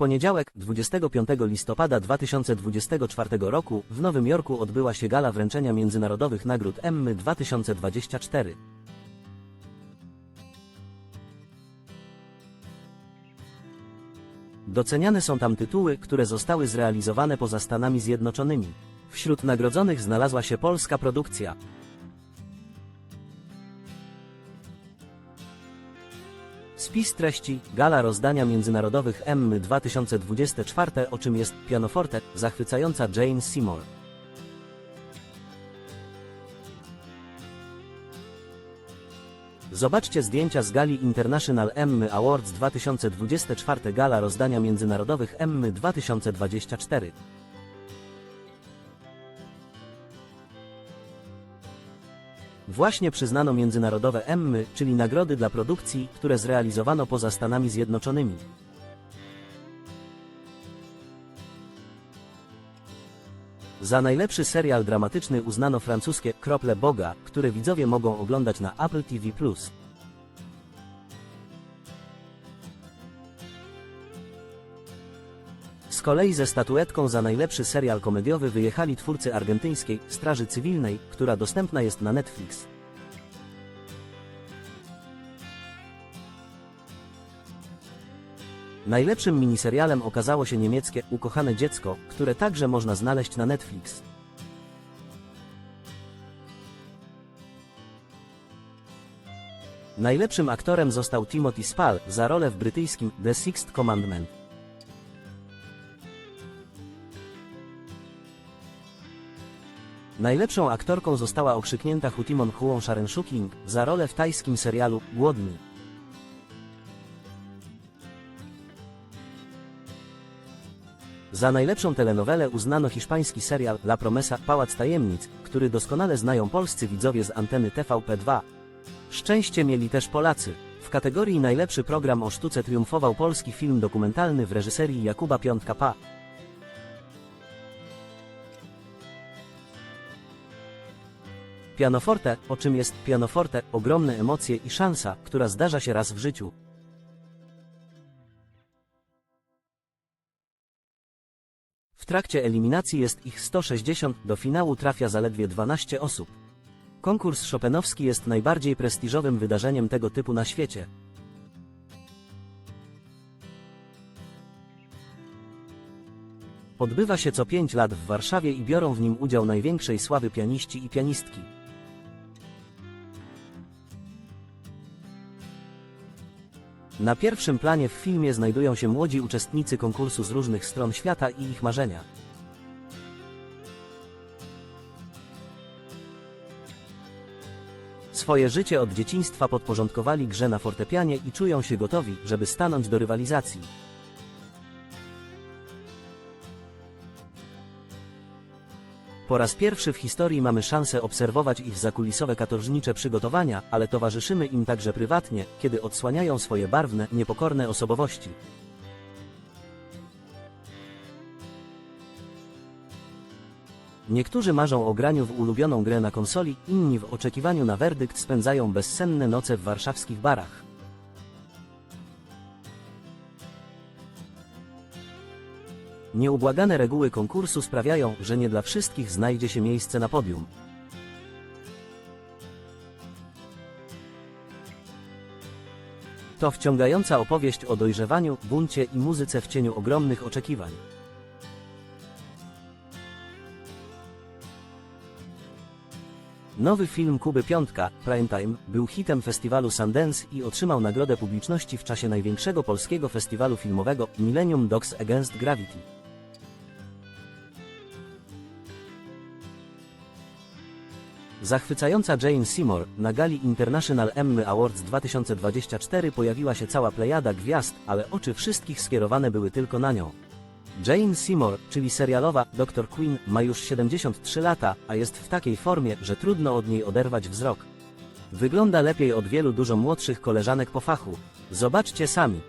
poniedziałek, 25 listopada 2024 roku, w Nowym Jorku odbyła się gala wręczenia międzynarodowych nagród Emmy 2024. Doceniane są tam tytuły, które zostały zrealizowane poza Stanami Zjednoczonymi. Wśród nagrodzonych znalazła się polska produkcja. Spis treści, gala rozdania międzynarodowych Emmy 2024, o czym jest pianoforte, zachwycająca Jane Seymour. Zobaczcie zdjęcia z gali International Emmy Awards 2024 Gala rozdania międzynarodowych Emmy 2024. Właśnie przyznano międzynarodowe Emmy, czyli nagrody dla produkcji, które zrealizowano poza Stanami Zjednoczonymi. Za najlepszy serial dramatyczny uznano francuskie Krople Boga, które widzowie mogą oglądać na Apple TV+. Z kolei ze statuetką za najlepszy serial komediowy wyjechali twórcy argentyńskiej Straży Cywilnej, która dostępna jest na Netflix. Najlepszym miniserialem okazało się niemieckie Ukochane Dziecko, które także można znaleźć na Netflix. Najlepszym aktorem został Timothy Spall za rolę w brytyjskim The Sixth Commandment. Najlepszą aktorką została okrzyknięta Hutimon Huon Sharon-Shuking za rolę w tajskim serialu Głodni. Za najlepszą telenowelę uznano hiszpański serial La Promesa Pałac Tajemnic, który doskonale znają polscy widzowie z anteny TVP2. Szczęście mieli też Polacy. W kategorii najlepszy program o sztuce triumfował polski film dokumentalny w reżyserii Jakuba Piątka Pa. Pianoforte, o czym jest pianoforte, ogromne emocje i szansa, która zdarza się raz w życiu. W trakcie eliminacji jest ich 160, do finału trafia zaledwie 12 osób. Konkurs Chopinowski jest najbardziej prestiżowym wydarzeniem tego typu na świecie. Odbywa się co 5 lat w Warszawie i biorą w nim udział największej sławy pianiści i pianistki. Na pierwszym planie w filmie znajdują się młodzi uczestnicy konkursu z różnych stron świata i ich marzenia. Swoje życie od dzieciństwa podporządkowali grze na fortepianie i czują się gotowi, żeby stanąć do rywalizacji. Po raz pierwszy w historii mamy szansę obserwować ich zakulisowe katorżnicze przygotowania, ale towarzyszymy im także prywatnie, kiedy odsłaniają swoje barwne, niepokorne osobowości. Niektórzy marzą o graniu w ulubioną grę na konsoli, inni w oczekiwaniu na werdykt spędzają bezsenne noce w warszawskich barach. Nieubłagane reguły konkursu sprawiają, że nie dla wszystkich znajdzie się miejsce na podium. To wciągająca opowieść o dojrzewaniu, buncie i muzyce w cieniu ogromnych oczekiwań. Nowy film Kuby Piątka, Primetime, był hitem festiwalu Sundance i otrzymał nagrodę publiczności w czasie największego polskiego festiwalu filmowego Millennium Dogs Against Gravity. Zachwycająca Jane Seymour, na gali International Emmy Awards 2024 pojawiła się cała plejada gwiazd, ale oczy wszystkich skierowane były tylko na nią. Jane Seymour, czyli serialowa Dr. Queen, ma już 73 lata, a jest w takiej formie, że trudno od niej oderwać wzrok. Wygląda lepiej od wielu dużo młodszych koleżanek po fachu. Zobaczcie sami.